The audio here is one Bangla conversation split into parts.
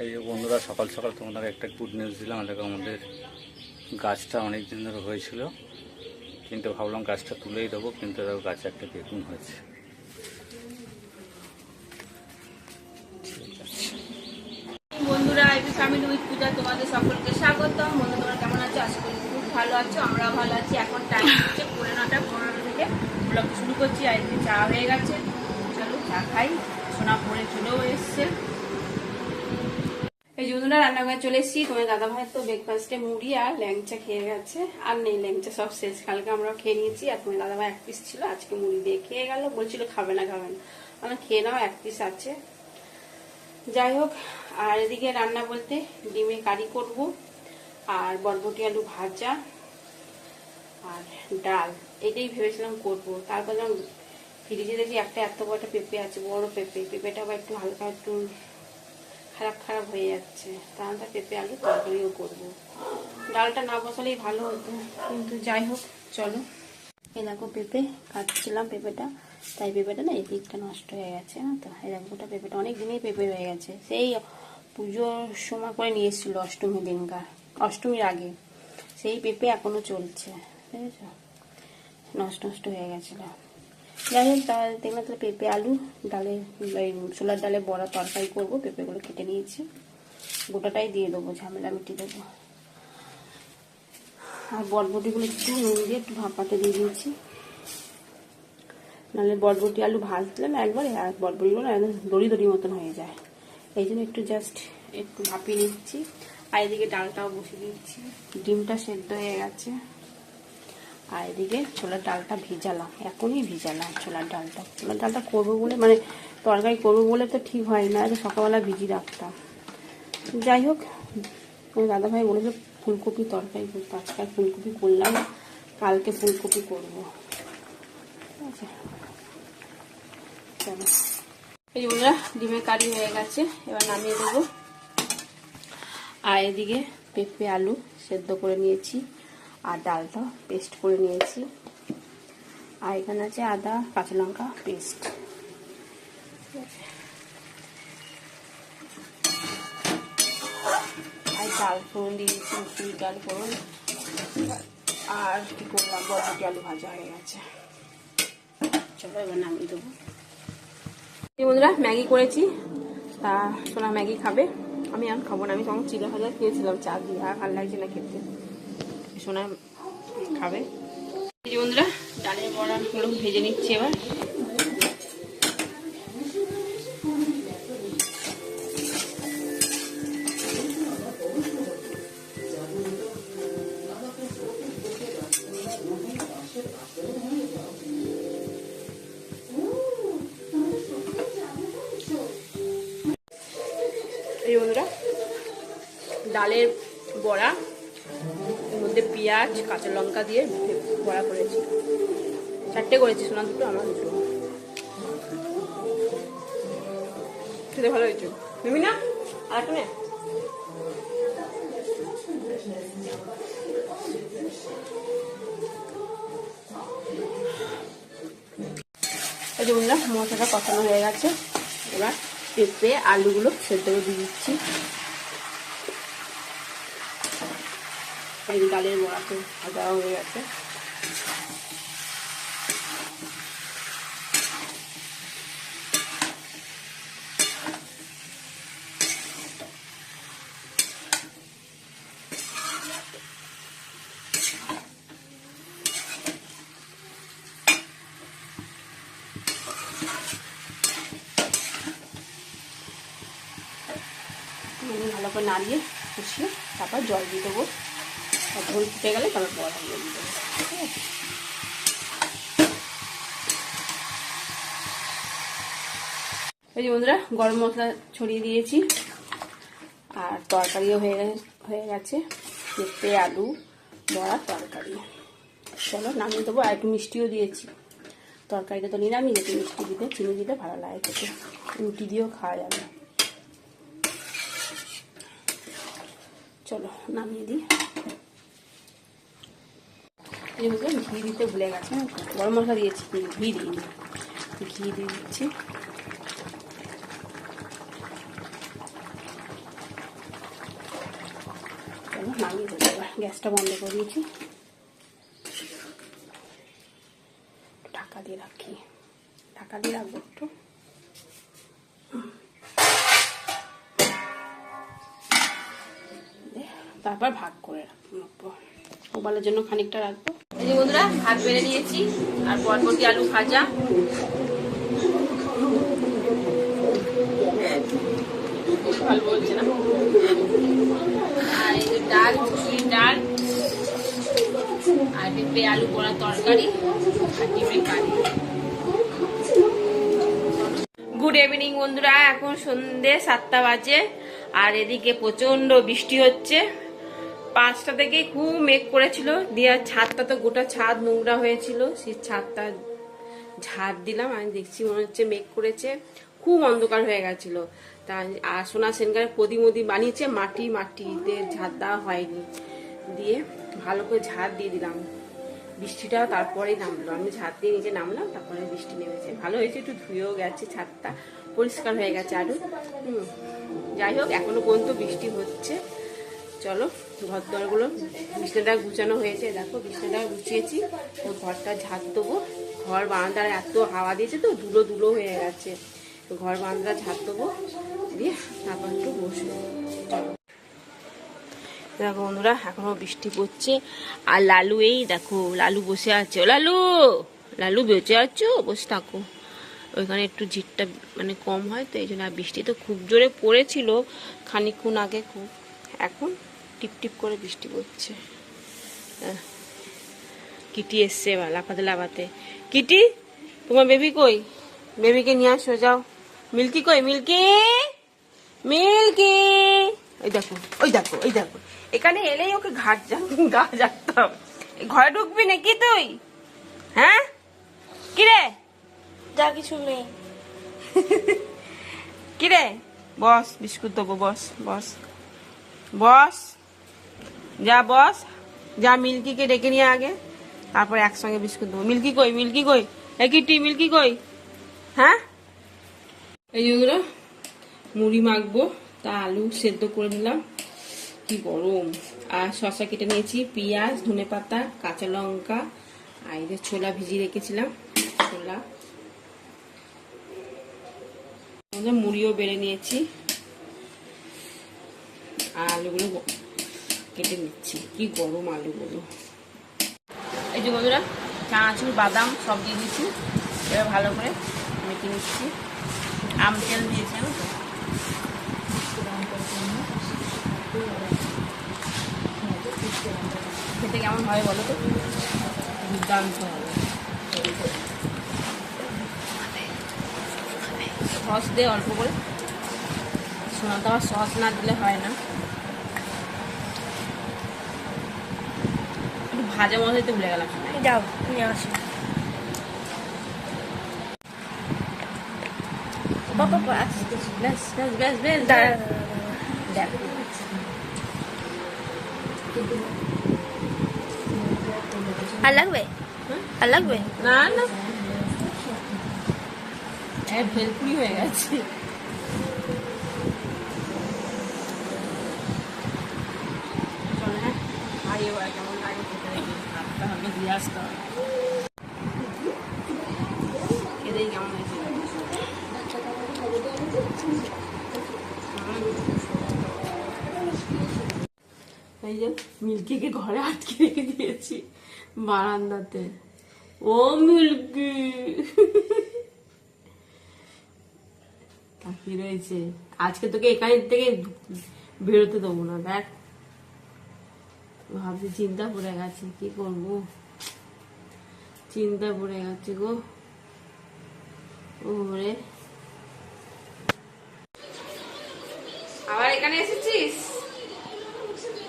এই বন্ধুরা, সকাল সকাল তোমাদের একটা গুড নিউজ দিলাম। দেখো, আমাদের গাছটা অনেক দিন ধরে হয়েছিল। কিন্তু ভাবলাম গাছটা তুলেই দেবো, কিন্তু দেখো গাছে একটা বেগুন হয়েছে। বন্ধুরা ফ্যামিলি উইথ পূজা তোমাদের কেমন খুব ভালো আছো ভালো আছি। এখন টাইম হচ্ছে পনেরো শুরু করছি। চা হয়ে গেছে। চলো, চা খাই। সোনা পরে চলেও এসছে। এই যে বন্ধুরা রান্নাঘরে চলে এসেছি। তোমার দাদা ভাই তো ব্রেকফাস্টে মুড়ি আর ল্যাংচা খেয়ে গেছে। আর নেই, ল্যাংচা সব শেষ। কালকে আমরা খেয়ে নিয়েছি। আর তোমার দাদা ভাই এক পিস ছিল। আজকে মুড়ি দিয়ে খেয়ে গেল। বলছিল খাবে না খাবে না। আমরা খেয়ে নাও, এক পিস আছে। যাই হোক, আর এদিকে রান্না বলতে ডিমে কারি করব আর বরবটি আলু ভাজা আর ডাল। এটাই ভেবেছিলাম করব। তারপর যখন ফ্রিজে দেখি একটা এত বড় একটা পেঁপে আছে, বড় পেঁপে। পেঁপেটা আবার একটু হালকা একটু খারাপ খারাপ হয়ে যাচ্ছে। তাহলে পেঁপে, আলু, তরকারিও করব। ডালটা না বসালেই ভালো হতো। কিন্তু যাই হোক, চলো। এই দেখো পেঁপে, কাটছিলাম পেঁপেটা। তাই পেঁপেটা না এই দিকটা নষ্ট হয়ে গেছে না তো? এই দেখো ওটা পেঁপেটা, অনেক দিনই পেঁপে হয়ে গেছে। সেই পুজোর সময় করে নিয়ে এসেছিল অষ্টমী দিনকার, অষ্টমীর আগে। সেই পেঁপে এখনও চলছে, বুঝেছ? নষ্ট নষ্ট হয়ে গেছিল। যাই হোক তাহলে দেখলাম তাহলে পেঁপে, আলু, ডালে ছোলার ডালে বড়া তরকারি করব, পেঁপেগুলো কেটে নিয়েছি। গোটাটাই দিয়ে দেবো, ঝামেলা মিটি দেবো। আর বটবটিগুলো একটু নুন দিয়ে একটু ভাপাতে দিয়ে দিয়েছি। নাহলে বটবটি আলু ভাজলাম একবারে, আর বটবটিগুলো একদম দড়ি দড়ি মতন হয়ে যায়। এই জন্য একটু জাস্ট একটু ভাপিয়ে নিচ্ছি। আর এদিকে ডালটাও বসিয়ে দিচ্ছি ডিমটা সেদ্ধ হয়ে গেছে। আর এদিকে ছোলার ডালটা ভিজালাম, এখনই ভিজালাম ছোলার ডালটা। ছোলার ডালটা করব বলে মানে তরকারি করব বলে তো ঠিক হয় না তো সকালবেলা ভিজিয়ে রাখতাম। যাই হোক দাদাভাই বলেছে ফুলকপি তরকারি করতে, আজকে আর ফুলকপি করলাম কালকে ফুলকপি করব। চলো। এই বন্ধুরা, ডিমের কারি হয়ে গেছে, এবার নামিয়ে দেবো। আর এদিকে পেঁপে আলু সেদ্ধ করে নিয়েছি। আর ডালটা পেস্ট করে নিয়েছি। আর এখানে আছে আদা, কাঁচা লঙ্কা পেস্ট আর ডাল ফোড়ন দিয়েছি, মুসুর ডাল ফোড়ন। আর কি করলাম? বরবটি আলু ভাজা হয়ে গেছে। চলো এবার নামিয়ে দেবো। বন্ধুরা, ম্যাগি করেছি। তা সোনা ম্যাগি খাবে। আমি আর খাব না, আমি তখন চিড়ে ভাজা খেয়েছিলাম, চা দিয়ে। আর ভালো লাগছে না খেতে। সোনা খাবে। বন্ধুরা ডালের বড়াগুলো ভেজে নিচ্ছি এবার। ডালের বড়া মধ্যে পেঁয়াজ, কাঁচা লঙ্কা দিয়ে বড়া করেছি। চারটে করেছি, সোনা দুটো, আমার দুটো। খেতে ভালো হয়েছে। নেবি না? আর একটা নে এই যে বন্ধুরা, মশলাটা কষানো হয়ে গেছে। এবার পেঁপে, আলুগুলো সেদ্ধ করে দিয়ে দিচ্ছি। এই ডালের বড়াতে ভাজা হয়ে গেছে। ভালো করে নাড়িয়ে কষিয়ে তারপর জল দিয়ে দেবো। আর ঝোল ফুটে গেলে তারপর দিয়ে দেবো। এই যে বন্ধুরা, গরম মশলা ছড়িয়ে দিয়েছি। আর তরকারিও হয়ে হয়ে গেছে। পেঁপে, আলু, বড়া, তরকারি। চলো নামিয়ে দেবো। আর একটু মিষ্টিও দিয়েছি। তরকারিটা তো নিরামিষ, একটু মিষ্টি দিতে চিনি দিতে ভালো লাগে খেতে। রুটি দিয়েও খাওয়া যাবে চলো নামিয়ে দিই। হচ্ছে ঘি দিতে ভুলে গেছে। গরম মশলা দিয়েছি ঘি দিইনি। ঘি দিয়ে দিচ্ছি। নামিয়ে দেবো। গ্যাসটা বন্ধ করে দিয়েছি। ঢাকা দিয়ে রাখি। ঢাকা দিয়ে রাখব একটু। তারপর ভাগ করে রাখব। ওবালের জন্য খানিকটা রাখব। এই বন্ধুরা, ভাত বেড়ে নিয়েছি আর বরবটি আলু ভাজা। বলছে না আর ডাল, মুসুরির ডাল, আর আলু তরকারি গুড ইভিনিং বন্ধুরা, এখন সন্ধে সাতটা বাজে, আর এদিকে প্রচণ্ড বৃষ্টি হচ্ছে। পাঁচটা থেকে খুব মেঘ করেছিল। দিয়ে ছাদটা তো গোটা ছাদ নোংরা হয়েছিল। সেই ছাদটা ঝাড় দিলাম, আমি দেখছি মনে হচ্ছে মেঘ করেছে। খুব অন্ধকার হয়ে গেছিল। তা আর সোনা সেনকার প্রদী মদি বানিয়েছে, মাটি মাটিতে ঝাড় দেওয়া হয়নি। দিয়ে ভালো করে ঝাড় দিয়ে দিলাম। বৃষ্টিটা তারপরেই নামলো। আমি ঝাড় দিয়ে নিচে নামলাম, তারপরে বৃষ্টি নেমেছে। ভালো হয়েছে, একটু ধুয়েও গেছে ছাদটা। পরিষ্কার হয়ে গেছে আরও যাই হোক, এখনও পর্যন্ত বৃষ্টি হচ্ছে। চলো ঘর দরগুলো বিছনাটা গুছানো হয়েছে। দেখো, বিছনাটা গুছিয়েছি ও ঘরটা ঝাড় দেবো। ঘর বারান্দার এত হাওয়া দিয়েছে তো, ধুলো ধুলো হয়ে গেছে। তো ঘর বারান্দা ঝাড় দেবো, দিয়ে তারপর একটু বসবো। চলো দেখো বন্ধুরা, এখনও বৃষ্টি পড়ছে। আর লালু এই দেখো, লালু বসে আছে। ও লালু লালু বেঁচে আছো? বসে থাকো। ওইখানে একটু ঝিটটা মানে কম হয়, তো এই জন্য আর বৃষ্টি তো খুব জোরে পড়েছিল। খানিকক্ষণ আগে খুব, এখন টিপ টিপ করে বৃষ্টি পড়ছে। কিটি এসছে এবার লাফাতে লাফাতে। কিটি তোমার বেবি কই? বেবিকে নিয়ে আসো যাও। মিল্কি কই? মিল্কি? মিল্কি? ওই দেখো ওই দেখো ওই দেখো। এখানে এলেই ওকে ঘাট গা যাতাম ঘরে ঢুকবি নাকি তুই? হ্যাঁ? কিরে? যা কিছু নেই। কিরে? বস বিস্কুট দেবো বস বস। বস যা বস, যা মিল্কিকে ডেকে নিয়ে আগে, তারপর একসঙ্গে বিস্কুট দেবো। মিল্কি কই মিল্কি কই? একই টি মিল্কি কই? হ্যাঁ? এই যেগুলো মুড়ি মাখবো, তা আলু সেদ্ধ করে নিলাম। কি গরম। আর শসা কেটে নিয়েছি, পেঁয়াজ, ধনে পাতা, কাঁচা লঙ্কা, আর এই ছোলা ভিজিয়ে রেখেছিলাম, ছোলা। মুড়িও বেড়ে নিয়েছি। আলুগুলো কেটে নিচ্ছি। কি গরম আলুগুলো। এই যে বন্ধুরা, চানাচুর, বাদাম সব দিয়ে দিচ্ছি এবার ভালো করে মেখে নিচ্ছি। আম তেল দিয়েছি খেতে কেমন হয় বলো তো? দুর্দান্ত হবে। সস দে অল্প করে। শোনা তো সস না দিলে হয় না। ভাজা মশলা দিতে ভুলে গেলাম যাও নিয়ে আসো। আর লাগবে? আর লাগবে? না না। ভেলপুরি হয়ে গেছে চল হ্যাঁ আর এবার কেমন লাগে খেতে এই যে মিল্কিকে ঘরে আটকে রেখে দিয়েছি বারান্দাতে ও মিল্কি তাকিয়ে রয়েছে আজকে তোকে এখানে থেকে বেরোতে দেবো না দেখ ভাবছি চিন্তা পড়ে গেছে, কি করব? চিন্তা পড়ে গেছে গো। ওরে। আবার এখানে এসেছিস?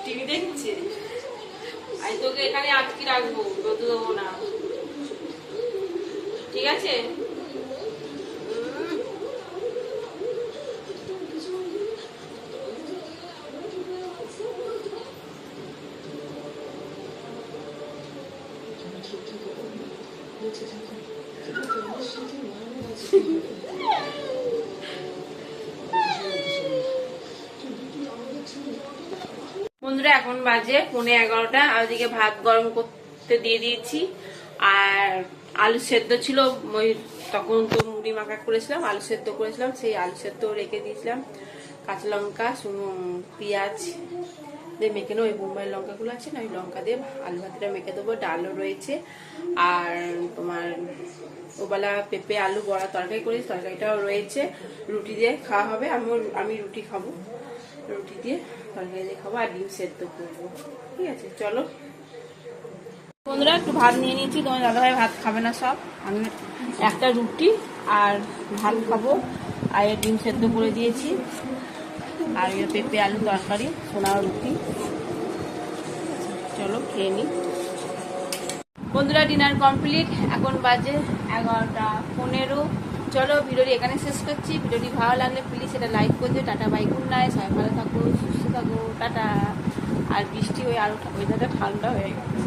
টিভি দেখছে। আমি তোকে এখানে আটকে রাখব দেবো না। ঠিক আছে? বন্ধুরা, এখন বাজে পনে এগারোটা। আর ওদিকে ভাত গরম করতে দিয়ে দিয়েছি। আর আলু সেদ্ধ ছিল, ওই তখন তো মুড়ি মাখা করেছিলাম, আলু সেদ্ধ করেছিলাম, সেই আলু সেদ্ধ রেখে দিয়েছিলাম। কাঁচা লঙ্কা পেঁয়াজ দিয়ে মেখে নেব ওই বোম্বাই লঙ্কাগুলো আছে না, ওই লঙ্কা দিয়ে আলু ভাতটা মেখে দেবো, ডালও রয়েছে। আর তোমার ওবেলা পেঁপে, আলু, বড়া তরকারি করেছি, তরকারিটাও রয়েছে। রুটি দিয়ে খাওয়া হবে আমিও আমি রুটি খাব। রুটি দিয়ে তরকারি দিয়ে খাব, আর ডিম সেদ্ধ করব। ঠিক আছে, চলো। বন্ধুরা, একটু ভাত নিয়ে নিয়েছি, তোমার দাদাভাই ভাত খাবে না সব। আমি একটা রুটি আর ভাত খাব, আর ডিম সেদ্ধ করে দিয়েছি। আর এই পেঁপে, আলু তরকারি সোনার রুটি। চলো খেয়ে নিই বন্ধুরা ডিনার কমপ্লিট এখন বাজে এগারোটা পনেরো। চলো ভিডিওটি এখানে শেষ করছি। ভিডিওটি ভালো লাগলে প্লিজ এটা লাইক করে টাটা বাই গুড নাইট সবাই ভালো থাকো, সুস্থ থাকো। টাটা। আর বৃষ্টি হয়ে আরও ওয়েদারটা ঠান্ডা হয়ে গেছে।